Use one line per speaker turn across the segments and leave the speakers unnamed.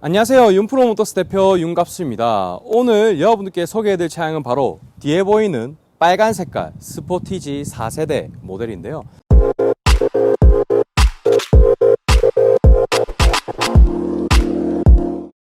안녕하세요. 윤프로 모터스 대표 윤갑수입니다. 오늘 여러분들께 소개해드릴 차량은 바로 뒤에 보이는 빨간 색깔 스포티지 4세대 모델인데요.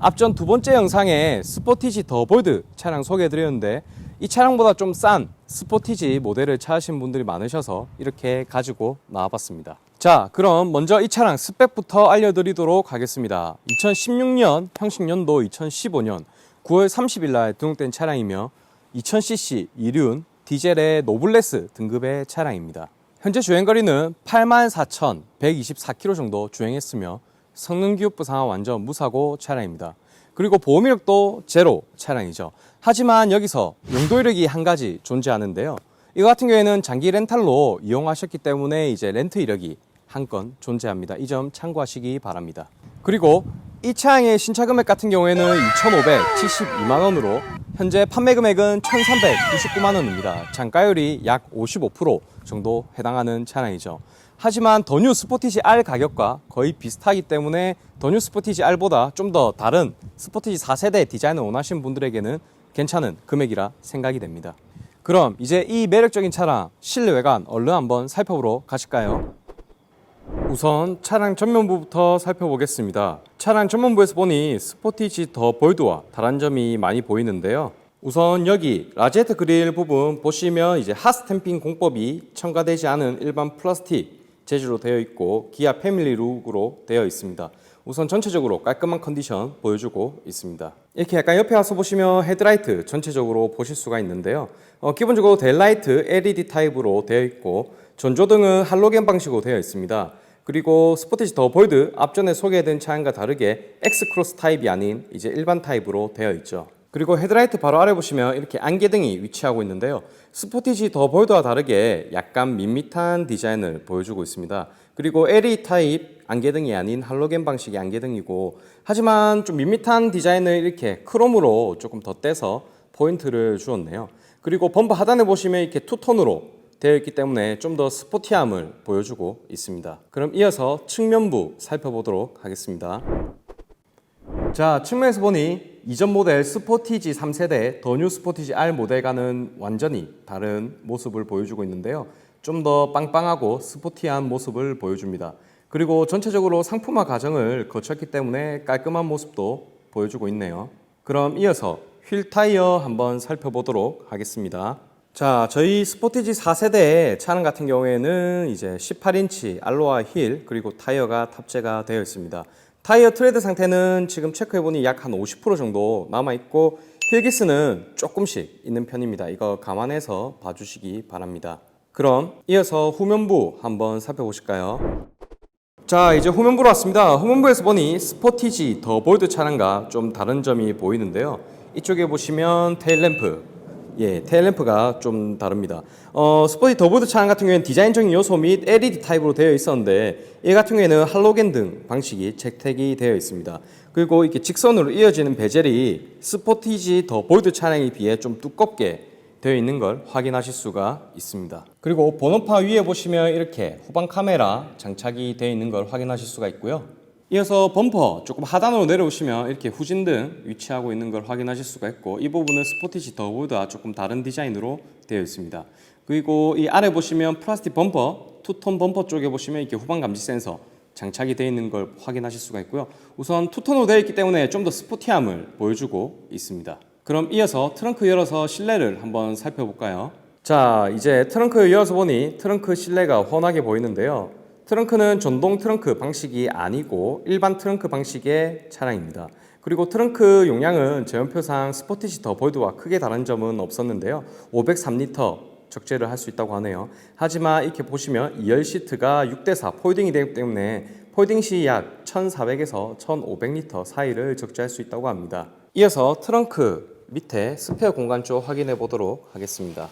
앞전 두 번째 영상에 스포티지 더 볼드 차량 소개해드렸는데 이 차량보다 좀 싼 스포티지 모델을 찾으신 분들이 많으셔서 이렇게 가지고 나와봤습니다. 자, 그럼 먼저 이 차량 스펙부터 알려드리도록 하겠습니다. 2016년 형식연도 2015년 9월 30일 날 등록된 차량이며 2000cc 이륜 디젤의 노블레스 등급의 차량입니다. 현재 주행거리는 84,124km 정도 주행했으며 성능 기업부 상황 완전 무사고 차량입니다. 그리고 보험 이력도 제로 차량이죠. 하지만 여기서 용도 이력이 한 가지 존재하는데요. 이거 같은 경우에는 장기 렌탈로 이용하셨기 때문에 이제 렌트 이력이 한 건 존재합니다. 이 점 참고하시기 바랍니다. 그리고 이 차량의 신차 금액 같은 경우에는 2,572만 원으로 현재 판매 금액은 1,399만 원입니다. 장가율이 약 55% 정도 해당하는 차량이죠. 하지만 더뉴 스포티지 R 가격과 거의 비슷하기 때문에 더뉴 스포티지 R보다 좀 더 다른 스포티지 4세대 디자인을 원하시는 분들에게는 괜찮은 금액이라 생각이 됩니다. 그럼 이제 이 매력적인 차량 실내 외관 얼른 한번 살펴보러 가실까요? 우선 차량 전면부부터 살펴보겠습니다. 차량 전면부에서 보니 스포티지 더 볼드와 다른 점이 많이 보이는데요. 우선 여기 라제트 그릴 부분 보시면 이제 핫스탬핑 공법이 첨가되지 않은 일반 플라스틱 재질로 되어 있고 기아 패밀리 룩으로 되어 있습니다. 우선 전체적으로 깔끔한 컨디션 보여주고 있습니다. 이렇게 약간 옆에 와서 보시면 헤드라이트 전체적으로 보실 수가 있는데요. 어, 기본적으로 델라이트 LED 타입으로 되어 있고 전조등은 할로겐 방식으로 되어 있습니다. 그리고 스포티지 더 볼드 앞전에 소개해드린 차량과 다르게 X 크로스 타입이 아닌 이제 일반 타입으로 되어 있죠. 그리고 헤드라이트 바로 아래 보시면 이렇게 안개등이 위치하고 있는데요. 스포티지 더 볼드와 다르게 약간 밋밋한 디자인을 보여주고 있습니다. 그리고 LED 타입 안개등이 아닌 할로겐 방식의 안개등이고 하지만 좀 밋밋한 디자인을 이렇게 크롬으로 조금 덧대서 포인트를 주었네요. 그리고 범퍼 하단에 보시면 이렇게 투톤으로 되어 있기 때문에 좀 더 스포티함을 보여주고 있습니다. 그럼 이어서 측면부 살펴보도록 하겠습니다. 자, 측면에서 보니 이전 모델 스포티지 3세대 더뉴 스포티지 R 모델과는 완전히 다른 모습을 보여주고 있는데요. 좀 더 빵빵하고 스포티한 모습을 보여줍니다. 그리고 전체적으로 상품화 과정을 거쳤기 때문에 깔끔한 모습도 보여주고 있네요. 그럼 이어서 휠 타이어 한번 살펴보도록 하겠습니다. 자, 저희 스포티지 4세대 차량 같은 경우에는 이제 18인치 알로하 힐 그리고 타이어가 탑재가 되어 있습니다. 타이어 트레드 상태는 지금 체크해보니 약 한 50% 정도 남아있고 힐기스는 조금씩 있는 편입니다. 이거 감안해서 봐주시기 바랍니다. 그럼 이어서 후면부 한번 살펴보실까요? 자 이제 후면부로 왔습니다. 후면부에서 보니 스포티지 더 볼드 차량과 좀 다른 점이 보이는데요. 이쪽에 보시면 테일램프 예, 테일램프가 좀 다릅니다. 어, 스포티 더보드 차량 같은 경우에는 디자인적인 요소 및 LED 타입으로 되어 있었는데 이 같은 경우에는 할로겐 등 방식이 채택이 되어 있습니다. 그리고 이렇게 직선으로 이어지는 베젤이 스포티지 더 볼드 차량에 비해 좀 두껍게 되어 있는 걸 확인하실 수가 있습니다. 그리고 번호파 위에 보시면 이렇게 후방 카메라 장착이 되어 있는 걸 확인하실 수가 있고요. 이어서 범퍼 조금 하단으로 내려오시면 이렇게 후진등 위치하고 있는 걸 확인하실 수가 있고 이 부분은 스포티지 더보드와 조금 다른 디자인으로 되어 있습니다. 그리고 이 아래 보시면 플라스틱 범퍼 투톤 범퍼 쪽에 보시면 이렇게 후방 감지 센서 장착이 되어 있는 걸 확인하실 수가 있고요. 우선 투톤으로 되어 있기 때문에 좀 더 스포티함을 보여주고 있습니다. 그럼 이어서 트렁크 열어서 실내를 한번 살펴볼까요? 자, 이제 트렁크 열어서 보니 트렁크 실내가 훤하게 보이는데요. 트렁크는 전동 트렁크 방식이 아니고 일반 트렁크 방식의 차량입니다. 그리고 트렁크 용량은 제연표상 스포티지 더 볼드와 크게 다른 점은 없었는데요. 503리터 적재를 할 수 있다고 하네요. 하지만 이렇게 보시면 2열 시트가 6대4 폴딩이 되기 때문에 폴딩 시 약 1,400에서 1,500리터 사이를 적재할 수 있다고 합니다. 이어서 트렁크 밑에 스페어 공간 쪽 확인해 보도록 하겠습니다.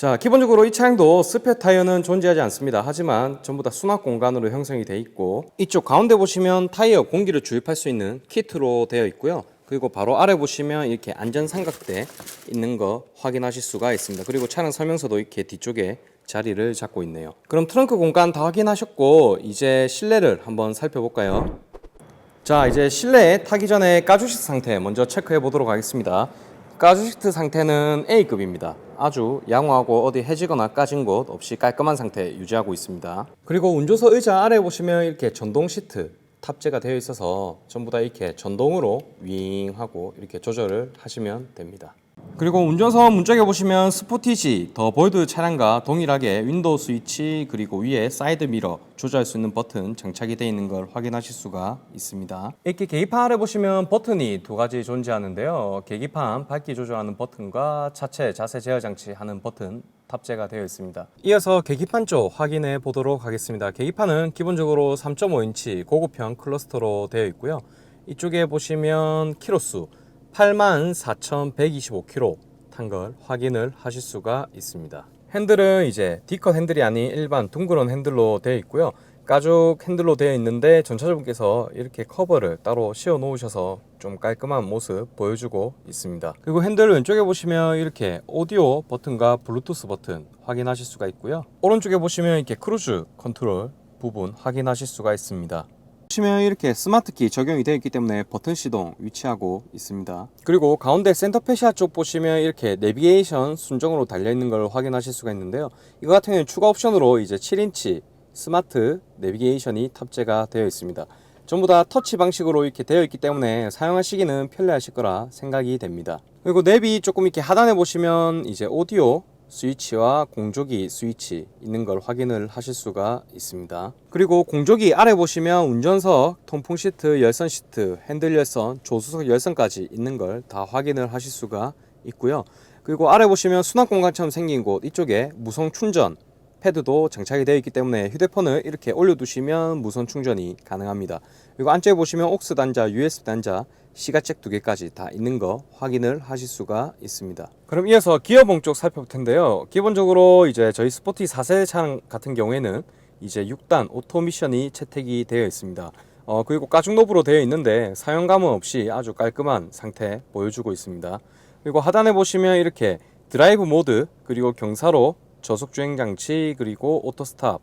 자, 기본적으로 이 차량도 스페어 타이어는 존재하지 않습니다. 하지만 전부 다 수납 공간으로 형성이 되어 있고 이쪽 가운데 보시면 타이어 공기를 주입할 수 있는 키트로 되어 있고요. 그리고 바로 아래 보시면 이렇게 안전 삼각대 있는 거 확인하실 수가 있습니다. 그리고 차량 설명서도 이렇게 뒤쪽에 자리를 잡고 있네요. 그럼 트렁크 공간 다 확인하셨고 이제 실내를 한번 살펴볼까요? 자 이제 실내에 타기 전에 가죽시트 상태 먼저 체크해 보도록 하겠습니다 가죽시트 상태는 A급입니다. 아주 양호하고 어디 해지거나 까진 곳 없이 깔끔한 상태 유지하고 있습니다. 그리고 운전석 의자 아래 보시면 이렇게 전동 시트 탑재가 되어 있어서 전부 다 이렇게 전동으로 윙 하고 이렇게 조절을 하시면 됩니다 그리고 운전석 문짝에 보시면 스포티지 더 볼드 차량과 동일하게 윈도우 스위치 그리고 위에 사이드 미러 조절할 수 있는 버튼 장착이 되어 있는 걸 확인하실 수가 있습니다. 이렇게 계기판 아래 보시면 버튼이 두 가지 존재하는데요. 계기판 밝기 조절하는 버튼과 차체 자세 제어 장치 하는 버튼 탑재가 되어 있습니다. 이어서 계기판 쪽 확인해 보도록 하겠습니다. 계기판은 기본적으로 3.5인치 고급형 클러스터로 되어 있고요. 이쪽에 보시면 키로수 84,125km 탄 걸 확인을 하실 수가 있습니다. 핸들은 이제 D컷 핸들이 아닌 일반 둥그런 핸들로 되어 있고요. 가죽 핸들로 되어 있는데 전차주분께서 이렇게 커버를 따로 씌워 놓으셔서 좀 깔끔한 모습 보여주고 있습니다. 그리고 핸들 왼쪽에 보시면 이렇게 오디오 버튼과 블루투스 버튼 확인하실 수가 있고요. 오른쪽에 보시면 이렇게 크루즈 컨트롤 부분 확인하실 수가 있습니다. 보시면 이렇게 스마트키 적용이 되어 있기 때문에 버튼 시동 위치하고 있습니다. 그리고 가운데 센터 페시아 쪽 보시면 이렇게 내비게이션 순정으로 달려 있는 걸 확인하실 수가 있는데요. 이거 같은 경우는 추가 옵션으로 이제 7인치 스마트 내비게이션이 탑재가 되어 있습니다. 전부 다 터치 방식으로 이렇게 되어 있기 때문에 사용하시기는 편리하실 거라 생각이 됩니다. 그리고 내비 조금 이렇게 하단에 보시면 이제 오디오 스위치와 공조기 스위치 있는 걸 확인을 하실 수가 있습니다. 그리고 공조기 아래 보시면 운전석, 통풍 시트, 열선 시트, 핸들 열선, 조수석 열선까지 있는 걸 다 확인을 하실 수가 있고요. 그리고 아래 보시면 수납 공간처럼 생긴 곳 이쪽에 무선 충전 패드도 장착이 되어 있기 때문에 휴대폰을 이렇게 올려두시면 무선 충전이 가능합니다. 그리고 안쪽에 보시면 옥스 단자, USB 단자, 시가잭 두 개까지 다 있는 거 확인을 하실 수가 있습니다. 그럼 이어서 기어봉 쪽 살펴볼 텐데요. 기본적으로 이제 저희 스포티 4세대 차량 같은 경우에는 이제 6단 오토 미션이 채택이 되어 있습니다. 어, 그리고 가죽 노브로 되어 있는데 사용감은 없이 아주 깔끔한 상태 보여주고 있습니다. 그리고 하단에 보시면 이렇게 드라이브 모드 그리고 경사로 저속 주행 장치 그리고 오토 스탑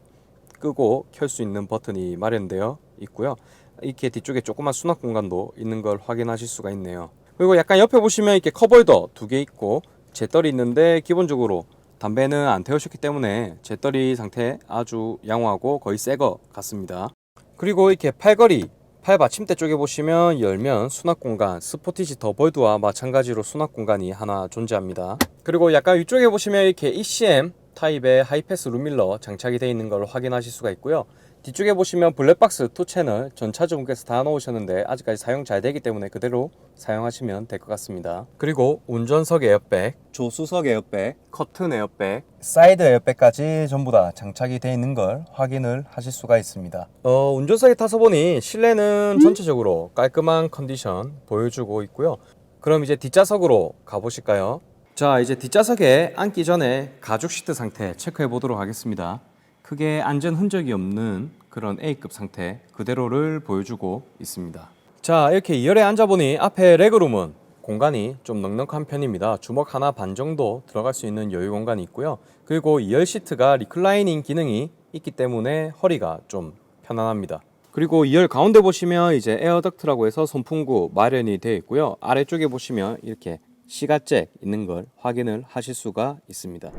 끄고 켤 수 있는 버튼이 마련되어 있고요. 이렇게 뒤쪽에 조그만 수납 공간도 있는 걸 확인하실 수가 있네요. 그리고 약간 옆에 보시면 이렇게 컵홀더 두 개 있고 재떨이 있는데 기본적으로 담배는 안 태우셨기 때문에 재떨이 상태 아주 양호하고 거의 새 거 같습니다. 그리고 이렇게 팔걸이 팔 받침대 쪽에 보시면 열면 수납 공간 스포티지 더 볼드와 마찬가지로 수납 공간이 하나 존재합니다. 그리고 약간 위쪽에 보시면 이렇게 ECM 타입의 하이패스 룸밀러 장착이 되어 있는 걸 확인하실 수가 있고요. 뒤쪽에 보시면 블랙박스 2 채널 전 차주분께서 다 넣으셨는데 아직까지 사용 잘 되기 때문에 그대로 사용하시면 될 것 같습니다. 그리고 운전석 에어백, 조수석 에어백, 커튼 에어백, 사이드 에어백까지 전부 다 장착이 되어 있는 걸 확인을 하실 수가 있습니다. 어, 운전석에 타서 보니 실내는 전체적으로 깔끔한 컨디션 보여주고 있고요. 그럼 이제 뒷좌석으로 가보실까요? 자, 이제 뒷좌석에 앉기 전에 가죽 시트 상태 체크해 보도록 하겠습니다. 크게 안전 흔적이 없는 그런 A급 상태 그대로를 보여주고 있습니다. 자, 이렇게 2열에 앉아보니 앞에 레그룸은 공간이 좀 넉넉한 편입니다. 주먹 하나 반 정도 들어갈 수 있는 여유 공간이 있고요. 그리고 2열 시트가 리클라이닝 기능이 있기 때문에 허리가 좀 편안합니다. 그리고 2열 가운데 보시면 이제 에어덕트라고 해서 손풍구 마련이 되어 있고요. 아래쪽에 보시면 이렇게 시가잭 있는 걸 확인을 하실 수가 있습니다.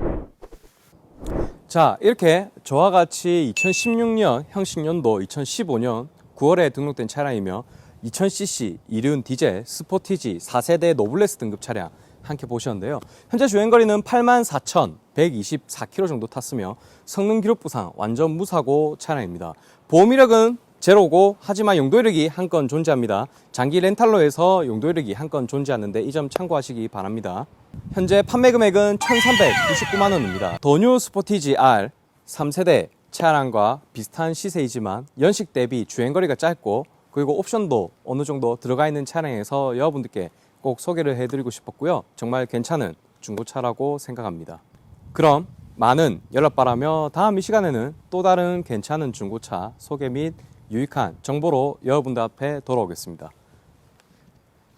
자, 이렇게 저와 같이 2016년 형식연도 2015년 9월에 등록된 차량이며 2000cc 이륜 디젤 스포티지 4세대 노블레스 등급 차량 함께 보셨는데요. 현재 주행거리는 84,124km 정도 탔으며 성능 기록 부상 완전 무사고 차량입니다. 보험 이력은 제로고 하지만 용도 이력이 한 건 존재합니다. 장기 렌탈로 해서 용도 이력이 한 건 존재하는데 이 점 참고하시기 바랍니다. 현재 판매 금액은 1,399만 원입니다. 더뉴 스포티지 R 3세대 차량과 비슷한 시세이지만 연식 대비 주행거리가 짧고 그리고 옵션도 어느 정도 들어가 있는 차량에서 여러분들께 꼭 소개를 해드리고 싶었고요. 정말 괜찮은 중고차라고 생각합니다. 그럼 많은 연락 바라며 다음 이 시간에는 또 다른 괜찮은 중고차 소개 및 유익한 정보로 여러분들 앞에 돌아오겠습니다.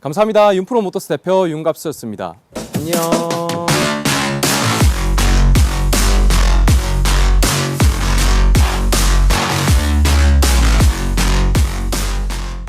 감사합니다. 윤프로 모터스 대표 윤갑수였습니다. 안녕.